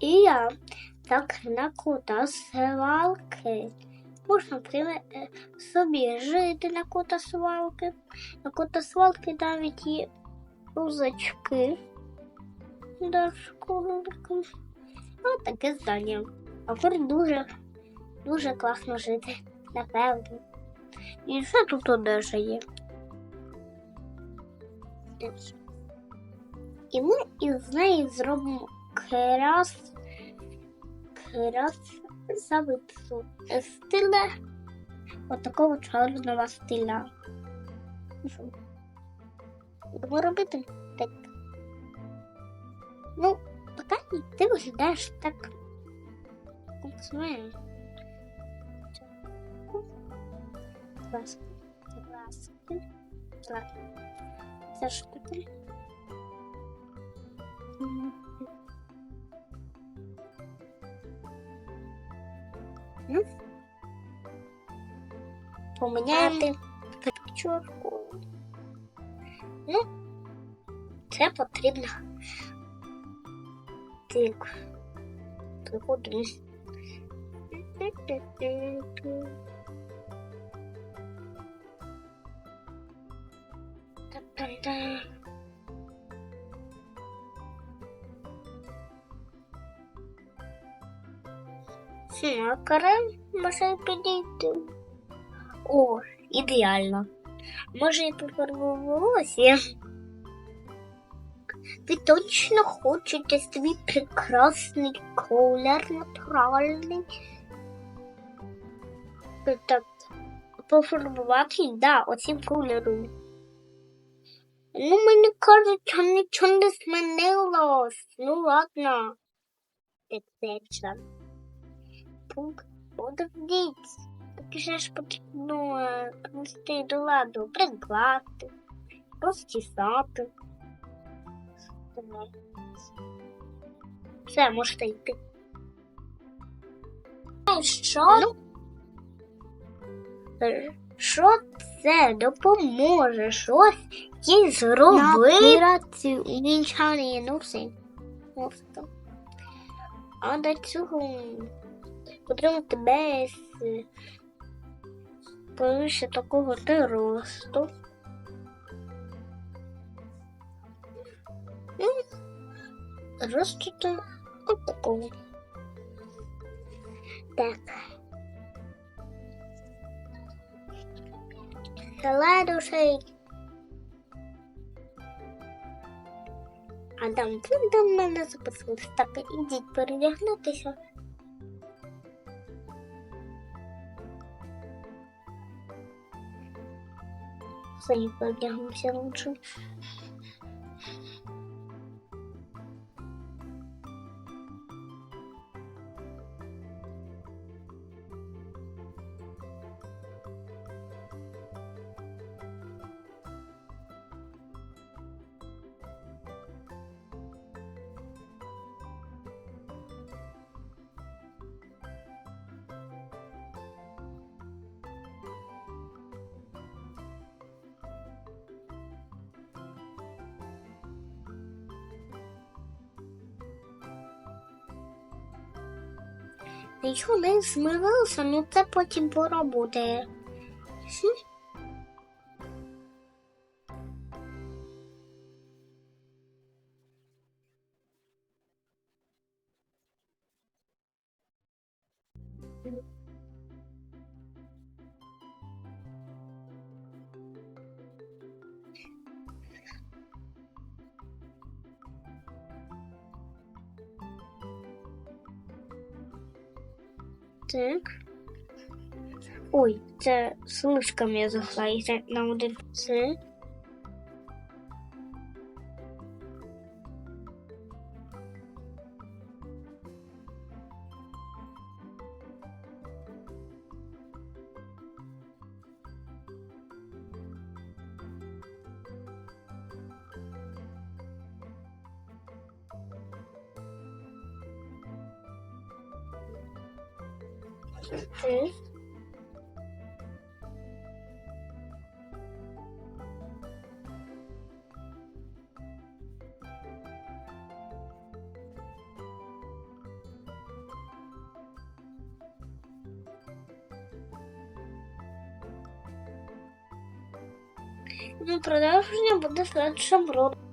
І я так на свалки. Можна е, собі жити на кута свалки. На свалки навіть є рузачки. До школи. Ось таке здання. А тут дуже, дуже класно жити, напевно. І все тут одежа є. І ми із неї зробимо крас, красавицю стиля отакого чорного стиля. Будемо робити так. Ну, поки ти виглядаєш так. Знаю. Клас. Клас. Це що таке? Ну, поміняти печорку. Ну, це потрібно Так. приходимо. Хм, а може підійти. О, ідеально. Може я пофарбую волосся? Ви точно хочете свій прекрасний колір натуральний? Так, пофарбувати, да, оцим кольором. Ну, мені кажуть, що нічого не змінилось. Ну, ладно. Так, це пункт подивіться. Же ж потрібно е, привести до ладу, прикласти, розчесати. Все, можете йти. Ну, що? Ну, е, що це допоможе щось їй зробити? операцію увінчання носи. Просто. А до цього потрібно тебе з повише такого ти росту. Ну, росту то от такого. Так. Ладушей. Адам, ви до мене записувались. Так, ідіть передягнутися. 所过，把他们相处。Нічого не змивався, ну це потім поработає. Хм. Так. Ой, це слишком я захлаюся на один. Це. Ну, продолжение буде в следующем році.